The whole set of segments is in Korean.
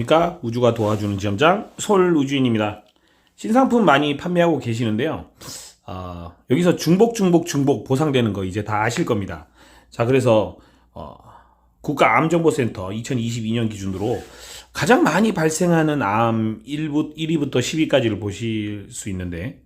그러니까 우주가 도와주는 지점장 솔 우주인입니다. 신상품 많이 판매하고 계시는데요. 아, 여기서 중복 중복 중복 보상되는 거 이제 다 아실 겁니다. 자 그래서 어, 국가암정보센터 2022년 기준으로 가장 많이 발생하는 암 1부, 1위부터 10위까지를 보실 수 있는데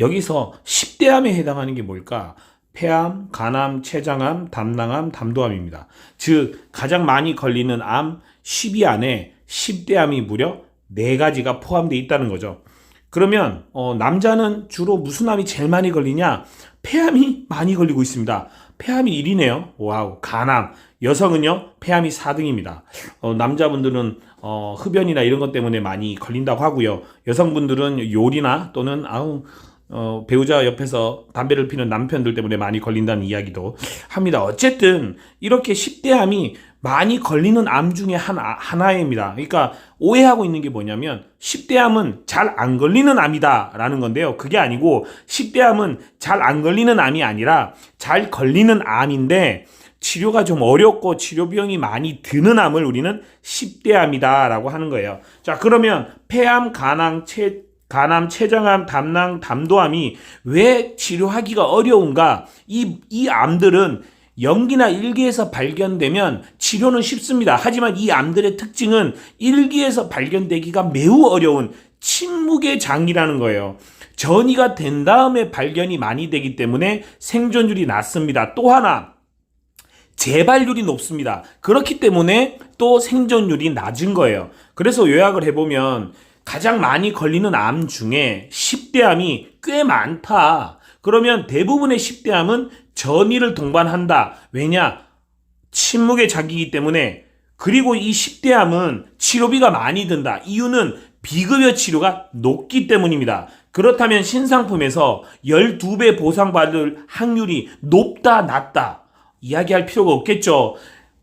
여기서 10대 암에 해당하는 게 뭘까? 폐암, 간암, 췌장암, 담낭암, 담도암입니다. 즉 가장 많이 걸리는 암 10위 안에 10대 암이 무려 4가지가 포함되어 있다는 거죠. 그러면 어, 남자는 주로 무슨 암이 제일 많이 걸리냐? 폐암이 많이 걸리고 있습니다. 폐암이 1위네요. 와우. 간암. 여성은요, 폐암이 4등입니다. 어, 남자분들은 어, 흡연이나 이런 것 때문에 많이 걸린다고 하고요. 여성분들은 요리나 또는 아우 어, 배우자 옆에서 담배를 피는 남편들 때문에 많이 걸린다는 이야기도 합니다. 어쨌든 이렇게 10대 암이 많이 걸리는 암 중에 하나, 하나입니다. 그러니까 오해하고 있는 게 뭐냐면 10대 암은 잘 안 걸리는 암이다 라는 건데요. 그게 아니고 10대 암은 잘 안 걸리는 암이 아니라 잘 걸리는 암인데 치료가 좀 어렵고 치료 비용이 많이 드는 암을 우리는 10대 암이다 라고 하는 거예요. 자, 그러면 폐암, 간암, 체, 간암, 췌장암, 담낭, 담도암이 왜 치료하기가 어려운가? 이, 이 암들은 연기나 일기에서 발견되면 치료는 쉽습니다. 하지만 이 암들의 특징은 일기에서 발견되기가 매우 어려운 침묵의 장이라는 거예요. 전이가 된 다음에 발견이 많이 되기 때문에 생존율이 낮습니다. 또 하나, 재발률이 높습니다. 그렇기 때문에 또 생존율이 낮은 거예요. 그래서 요약을 해보면 가장 많이 걸리는 암 중에 10대 암이 꽤 많다. 그러면 대부분의 10대 암은 전이를 동반한다. 왜냐? 침묵의 자기이기 때문에 그리고 이 10대 암은 치료비가 많이 든다. 이유는 비급여 치료가 높기 때문입니다. 그렇다면 신상품에서 12배 보상받을 확률이 높다, 낮다. 이야기할 필요가 없겠죠.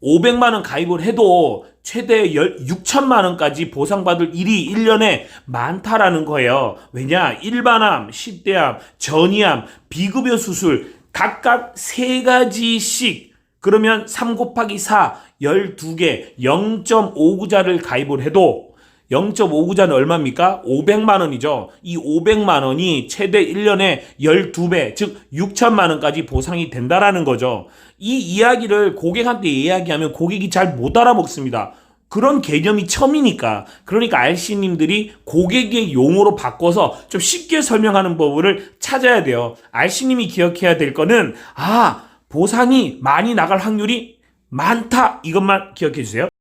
500만 원 가입을 해도 최대 6천만 원까지 보상받을 일이 1년에 많다라는 거예요. 왜냐? 일반암, 10대암, 전이암, 비급여 수술 각각 3가지씩 그러면 3 곱하기 4, 12개, 0.5구자를 가입을 해도 0.5구자는 얼마입니까? 500만 원이죠. 이 500만 원이 최대 1년에 12배, 즉 6천만 원까지 보상이 된다라는 거죠. 이 이야기를 고객한테 이야기하면 고객이 잘 못 알아먹습니다. 그런 개념이 처음이니까. 그러니까 RC님들이 고객의 용어로 바꿔서 좀 쉽게 설명하는 법을 찾아야 돼요. RC님이 기억해야 될 거는, 아, 보상이 많이 나갈 확률이 많다. 이것만 기억해 주세요.